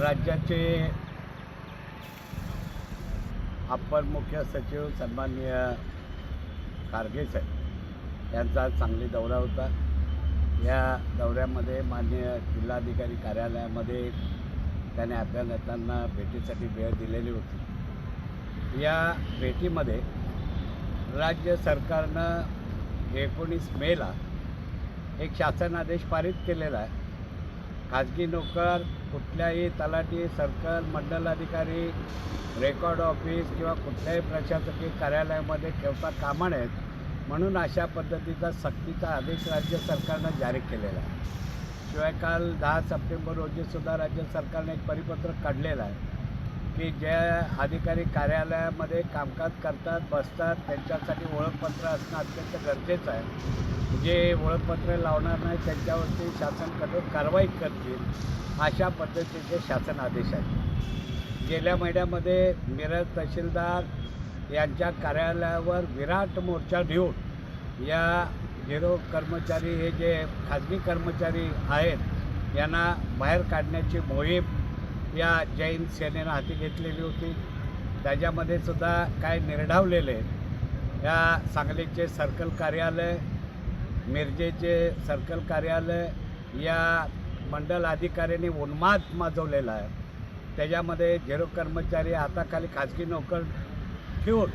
राज्याचे अप्पर मुख्य सचिव सन्माननीय खारगे साहेब. यांचा चांगली सांगली दौरा होता. या दौऱ्यामध्ये माननीय जिल्हाधिकारी कार्यालयामध्ये त्याने आपल्या नेत्यांना भेटीसाठी वेळ दिलेली होती. या भेटीमध्ये राज्य सरकारनं एकोणीस मेला एक शासन आदेश पारित केलेला आहे. खाजगी नोकर कुठल्याही तलाठी सर्कल मंडल अधिकारी रेकॉर्ड ऑफिस किंवा कुठल्याही प्रशासकीय कार्यालयामध्ये ठेवता कामा नयेत म्हणून अशा पद्धतीचा सक्तीचा आदेश राज्य सरकारनं जारी केलेला आहे. शिवाय काल दहा सप्टेंबर रोजीसुद्धा राज्य सरकारने एक परिपत्रक काढलेलं आहे. की ज्या अधिकारी कार्यालयामध्ये कामकाज करतात बसतात त्यांच्यासाठी ओळखपत्र असणं अत्यंत गरजेचं आहे. जे ओळखपत्र लावणार नाही त्यांच्यावरती शासन कठोर कारवाई करतील अशा पद्धतीचे शासन आदेश आहेत. गेल्या महिन्यामध्ये मिरज तहसीलदार यांच्या कार्यालयावर विराट मोर्चा घेऊन या झिरो कर्मचारी हे जे खाजगी कर्मचारी आहेत यांना बाहेर काढण्याची मोहीम या जैन सेनेनं हाती घेतलेली होती. त्याच्यामध्ये सुद्धा काय निर्ढावलेले या सांगलीचे सर्कल कार्यालय मिरजेचे सर्कल कार्यालय या मंडल अधिकाऱ्यांनी उन्माद माजवलेला आहे. त्याच्यामध्ये झेरो कर्मचारी हाताखाली खाजगी नोकर ठेवून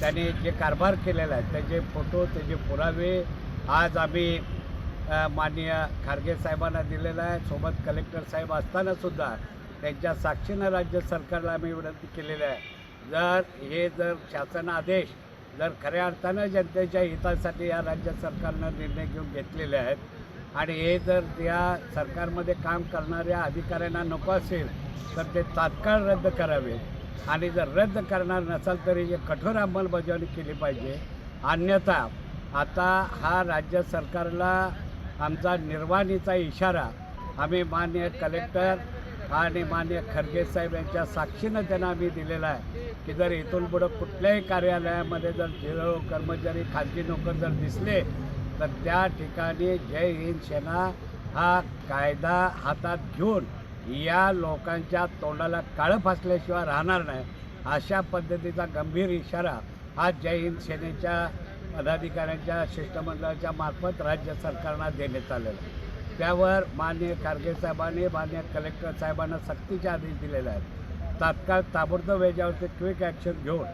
त्यांनी जे कारभार केलेला आहे त्याचे फोटो त्याचे पुरावे आज आम्ही माननीय खारगे साहेबांना दिलेला आहे. सोबत कलेक्टर साहेब असतानासुद्धा त्यांच्या साक्षीनं राज्य सरकारला आम्ही विनंती केलेली आहे. जर हे जर शासन आदेश जर खऱ्या अर्थानं जनतेच्या हितासाठी या राज्य सरकारनं निर्णय घेऊन घेतलेले आहेत आणि हे जर या सरकारमध्ये काम करणाऱ्या अधिकाऱ्यांना नको असेल तर ते तात्काळ रद्द करावे. आणि जर रद्द करणार नसाल तरी जे कठोर अंमलबजावणी केली पाहिजे. अन्यथा आता हा राज्य सरकारला आमचा निर्वाणीचा इशारा आम्ही मान्य कलेक्टर आणि मान्य खरगे साहेब यांच्या साक्षीनं त्यांना आम्ही दिलेला आहे की जर इथून पुढं कुठल्याही कार्यालयामध्ये जर झिरो कर्मचारी खाजगी नोकर जर दिसले तर त्या ठिकाणी जय हिंद सेना हा कायदा हातात घेऊन या लोकांच्या तोंडाला काळं फासल्याशिवाय राहणार नाही. अशा पद्धतीचा गंभीर इशारा हा जय हिंद सेनेच्या पदाधिकाऱ्यांच्या शिष्टमंडळाच्या मार्फत राज्य सरकारला देण्यात आलेला आहे. त्यावर माननीय खारगे साहेबांनी माननीय कलेक्टर साहेबांना सक्तीचे आदेश दिलेले आहेत. तात्काळ ताबडतोब याच्यावरती क्विक ॲक्शन घेऊन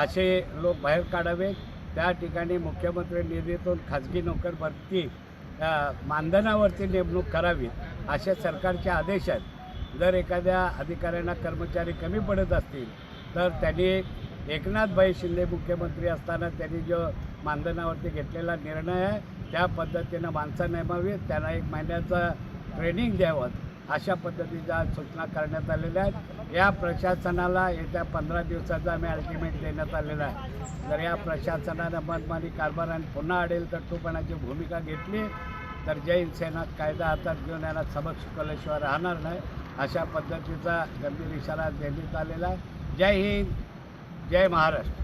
असे लोक बाहेर काढावे. त्या ठिकाणी मुख्यमंत्री निधीतून खाजगी नोकर भरती मानधनावरती नेमणूक करावी असे सरकारचे आदेश आहेत. जर एखाद्या अधिकाऱ्यांना कर्मचारी कमी पडत असतील तर त्यांनी एकनाथभाई शिंदे मुख्यमंत्री असताना त्यांनी जो मानधनावरती घेतलेला निर्णय आहे त्या पद्धतीनं माणसं नेमावीत त्यांना एक महिन्याचं ट्रेनिंग द्यावं अशा पद्धतीच्या सूचना करण्यात आलेल्या आहेत. या प्रशासनाला येत्या पंधरा दिवसाचा आम्ही अल्टिमेट देण्यात आलेला आहे. जर या प्रशासनानं मनमानी कारभाराने पुन्हा अडेल तट्टूपणाची भूमिका घेतली. तर जैन सेना कायदा हातात घेऊन यांना सबक शिकवल्याशिवाय राहणार नाही अशा पद्धतीचा गंभीर इशारा देण्यात आलेला आहे. जय हिंद जय महाराष्ट्र.